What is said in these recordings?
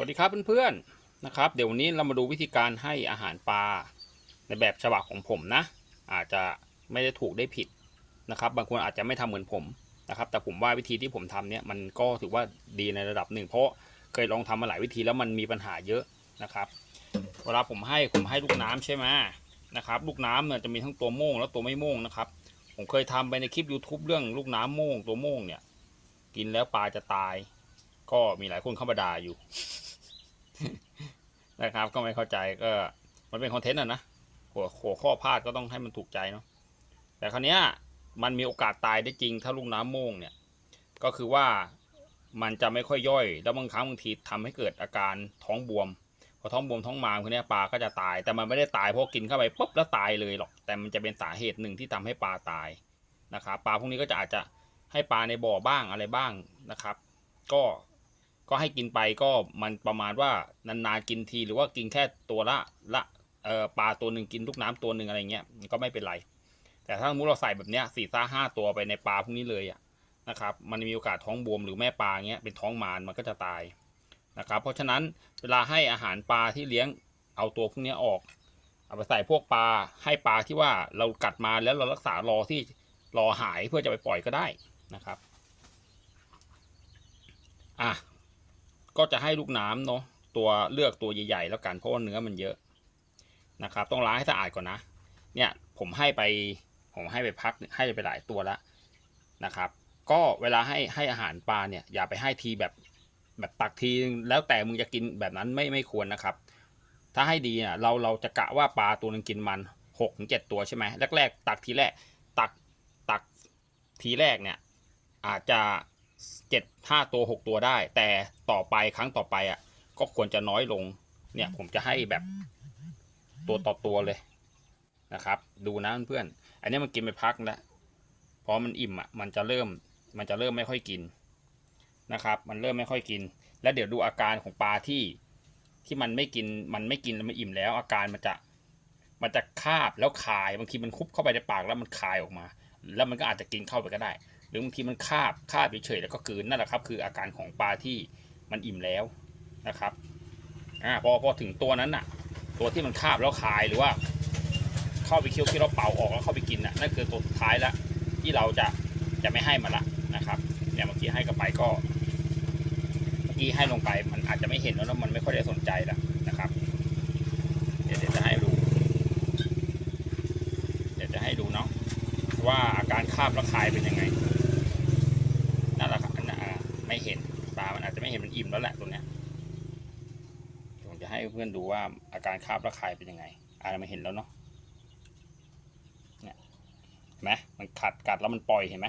วัสดีครับเพื่อนๆนะครับ เดี๋ยววันนี้เรามาดูวิธีการให้อาหารปลาในแบบฉบับของผมนะ อาจจะไม่ได้ถูกได้ผิดนะครับ บางคนอาจจะไม่ทำเหมือนผมนะครับ แต่ผมว่าวิธีที่ผมทำเนี่ยมันก็ถือว่าดีในระดับหนึ่ง เพราะเคยลองทำมาหลายวิธีแล้วมันมีปัญหาเยอะนะครับ เวลาผมให้ผมให้ลูกน้ำใช่ไหมนะครับลูกน้ำเนี่ยจะมีทั้งตัวโม่งและตัวไม่โม่งนะครับ ผมเคยทำไปในคลิป YouTube เรื่องลูกน้ำโม่งตัวโม่งเนี่ย กินแล้วปลาจะตาย ก็มีหลายคนเข้ามาด่าอยู่ นะครับ ก็ไม่เข้าใจก็มันเป็นคอนเทนต์อะนะหัวหัวข้อพลาดก็ต้องให้มันถูกใจเนาะแต่คราวเนี้ยมันมีโอกาสตายได้จริงถ้าลูกน้ำโม่งเนี่ย ก็คือว่ามันจะไม่ค่อยย่อย แล้วบางครั้งบางทีทำให้เกิดอาการท้องบวมพอท้องบวมท้องมามคือเนี้ยปลาก็จะตาย แต่มันไม่ได้ตายเพราะกินเข้าไปปุ๊บแล้วตายเลยหรอก แต่มันจะเป็นสาเหตุหนึ่งที่ทำให้ปลาตายนะครับ ปลาพวกนี้ก็จะอาจจะให้ปลาในบ่อบ้างอะไรบ้างนะครับ ก็ ก็ให้กินไปก็มันประมาณว่านานๆกินทีหรือว่ากินแค่ตัวละละเออปลาตัวหนึ่งกินลูกน้ำตัวหนึ่งอะไรเงี้ยก็ไม่เป็นไร แต่ถ้าสมมติเราใส่แบบเนี้ยสี่ซ่าห้าตัวไปในปลาพวกนี้เลยอะนะครับ มันมีโอกาสท้องบวมหรือแม่ปลาเงี้ยเป็นท้องมารมันก็จะตายนะครับ เพราะฉะนั้นเวลาให้อาหารปลาที่เลี้ยงเอาตัวพวกนี้ออก เอาไปใส่พวกปลาให้ปลาที่ว่าเรากัดมาแล้วเรารักษารอที่รอหายเพื่อจะไปปล่อยก็ได้นะครับ อะ ก็จะให้ลูกน้ำเนาะตัวเลือกตัวใหญ่ๆแล้วกันเพราะว่าเนื้อมันเยอะนะครับ ต้องล้างให้สะอาดก่อนนะ เนี่ยผมให้ไปผมให้ไปพักให้ไปหลายตัวแล้วนะครับ ก็เวลาให้ให้อาหารปลาเนี่ยอย่าไปให้ทีแบบแบบตักทีแล้วแต่มึงจะกินแบบนั้นไม่ไม่ควรนะครับ ถ้าให้ดีเนี่ยเราเราจะกะว่าปลาตัวนึงกินมันหกถึงเจ็ดตัวใช่ไหมแรกๆ ตักทีแรกตักตักทีแรกเนี่ยอาจจะ เจ็ดห้าตัวหกตัวได้ แต่ต่อไปครั้งต่อไปอะ ก็ควรจะน้อยลง เนี่ยผมจะให้แบบตัวต่อตัวเลยนะครับ ดูนะเพื่อนๆอันนี้มันกินไปพักแล้วพอมันอิ่มอะมันจะเริ่มมันจะเริ่มไม่ค่อยกินนะครับ มันเริ่มไม่ค่อยกิน แล้วเดี๋ยวดูอาการของปลาที่ที่มันไม่กินมันไม่กินแล้วมันอิ่มแล้ว อาการมันจะมันจะคาบแล้วคายบางทีมันคุบเข้าไปในปากแล้วมันคายออกมา แล้วมันก็อาจจะกินเข้าไปก็ได้ หรือบางทีมันคาบคาบเฉยๆแล้วก็กืนนั่นแหละครับ คืออาการของปลาที่มันอิ่มแล้วนะครับอ่าพอพอถึงตัวนั้นน่ะ ตัวที่มันคาบแล้วคายหรือว่า เข้าไปเคี้ยวที่เราเป่าออกแล้วเข้าไปกินน่ะนั่นคือตัวสุดท้ายแล้วที่เราจะจะไม่ให้มันละนะครับเนี่ยเมื่อกี้ให้กับไปก็เมื่อกี้ให้ลงไปมันอาจจะไม่เห็นแล้วมันไม่ค่อยได้สนใจล้วนะครับเดี๋ยวเดี๋ยวจะให้ดูเดี๋ยวจะให้ดูเนาะว่าอาการคาบและคายเป็นยังไงนั่นแหละครับอันนั้นอ่า ไม่เห็นตามันอาจจะไม่เห็นมันอิ่มแล้วแหละตัวเนี้ยผมจะให้เพื่อนดูว่าอาการคาบและคายเป็นยังไงอาจจะไม่เห็นแล้วเนาะเนี่ยเห็นไหมมันกัดกัดแล้วมันปล่อยเห็นไหม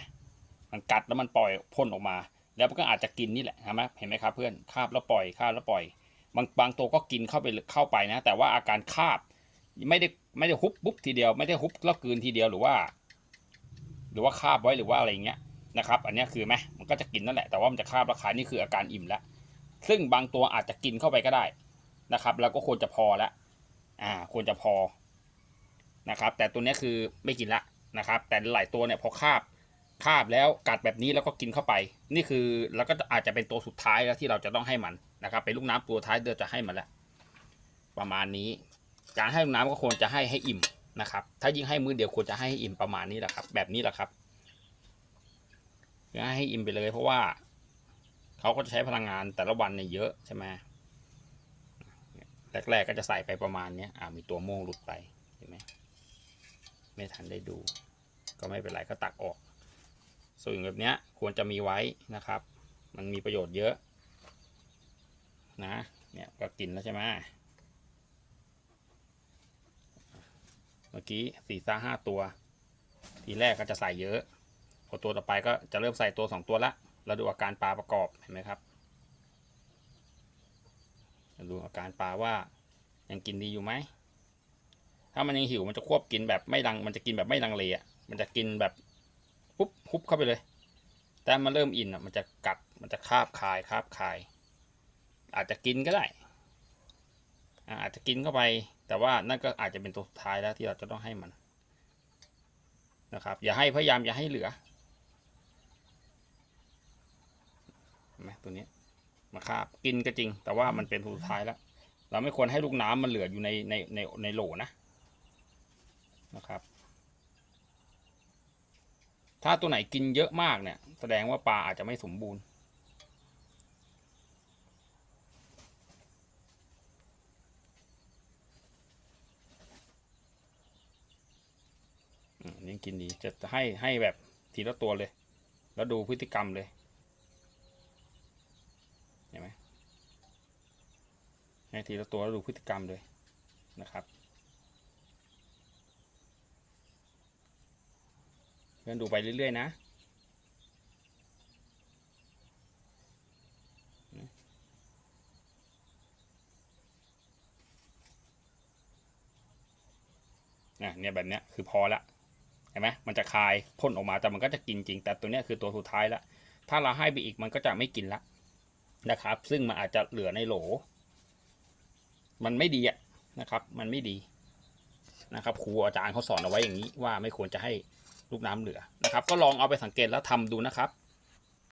มันกัดแล้วมันปล่อยพ่นออกมา แล้วมันก็อาจจะกินนี่แหละเห็นไหมเห็นไหมครับเพื่อนคาบแล้วปล่อยคาบแล้วปล่อย บางบางตัวก็กินเข้าไปเข้าไปนะ แต่ว่าอาการคาบไม่ได้ไม่ได้ฮุบปุ๊บทีเดียว ไม่ได้ฮุบแล้วกืนทีเดียวหรือว่า หรือว่าคาบไว้หรือว่าอะไรอย่างเงี้ย นะครับ อันนี้คือไหมมันก็จะกินนั่นแหละ แต่ว่ามันจะคาบราคานี่คืออาการอิ่มแล้ว ซึ่งบางตัวอาจจะกินเข้าไปก็ได้นะครับ แล้วก็ควรจะพอแล้วอ่า ควรจะพอนะครับ แต่ตัวนี้คือไม่กินละนะครับ แต่หลายตัวเนี่ยพอคาบคาบแล้วกัดแบบนี้แล้วก็กินเข้าไป นี่คือแล้วก็อาจจะเป็นตัวสุดท้ายแล้วที่เราจะต้องให้มันนะครับ เป็นลูกน้ำตัวท้ายเดี๋ยวจะให้มันแล้วประมาณนี้ การให้ลูกน้ำก็ควรจะให้ให้อิ่มนะครับ ถ้ายิ่งให้มือเดียวควรจะให้ให้อิ่มประมาณนี้แหละครับ แบบนี้แหละครับ ให้ให้อิ่มไปเลย เพราะว่าเขาก็จะใช้พลังงานแต่ละวันเนี่ยเยอะใช่ไหมแรกๆก็จะใส่ไปประมาณเนี้ยอ่ามีตัวโม่งหลุดไปเห็นไหมไม่ทันได้ดู ก็ไม่เป็นไรก็ตักออก ส่วนแบบเนี้ยควรจะมีไว้นะครับ มันมีประโยชน์เยอะ นะเนี่ยก็กินแล้วใช่ไหมเมื่อกี้สี่ซ่าห้าตัว ทีแรกก็จะใส่เยอะ พอตัวต่อไปก็จะเริ่มใส่ตัวสองตัวละเราดูอาการปลาประกอบเห็นไหมครับเราดูอาการปลาว่ายังกินดีอยู่ไหม ถ้ามันยังหิวมันจะควบกินแบบไม่ดัง มันจะกินแบบไม่ดังเลยอะ มันจะกินแบบปุ๊บฮุบเข้าไปเลย แต่มันเริ่มอินอะ มันจะกัด มันจะคาบคายคาบคาย อาจจะกินก็ได้ อาจจะกินเข้าไป แต่ว่านั่นก็อาจจะเป็นตัวสุดท้ายแล้วที่เราจะต้องให้มันนะครับ อย่าให้พยายามอย่าให้เหลือเห็น ไหมตัวนี้มาคาบกินก็จริง แต่ว่ามันเป็นตัวสุดท้ายแล้ว เราไม่ควรให้ลูกน้ำมันเหลืออยู่ในในในในโหลนะนะครับ ถ้าตัวไหนกินเยอะมากเนี่ย แสดงว่าปลาอาจจะไม่สมบูรณ์อืมนี่กินดีจะให้ให้แบบทีละตัวเลย แล้วดูพฤติกรรมเลย เห็นไหม ให้ทีละตัวแล้วดูพฤติกรรมเลยนะครับเพื่อนดูไปเรื่อย ๆ นะนี่ยเนี่ยแบบเนี้ยคือพอละเห็นไหมมันจะคายพ่นออกมาแต่มันก็จะกินจริง แต่ตัวเนี้ยคือตัวสุดท้ายละถ้าเราให้ไปอีกมันก็จะไม่กินละนะครับ ซึ่งมันอาจจะเหลือในโหล มันไม่ดีอะนะครับ มันไม่ดีนะครับครูอาจารย์เขาสอนเอาไว้อย่างนี้ว่าไม่ควรจะให้ลูกน้ำเหลือนะครับ ก็ลองเอาไปสังเกตแล้วทำดูนะครับ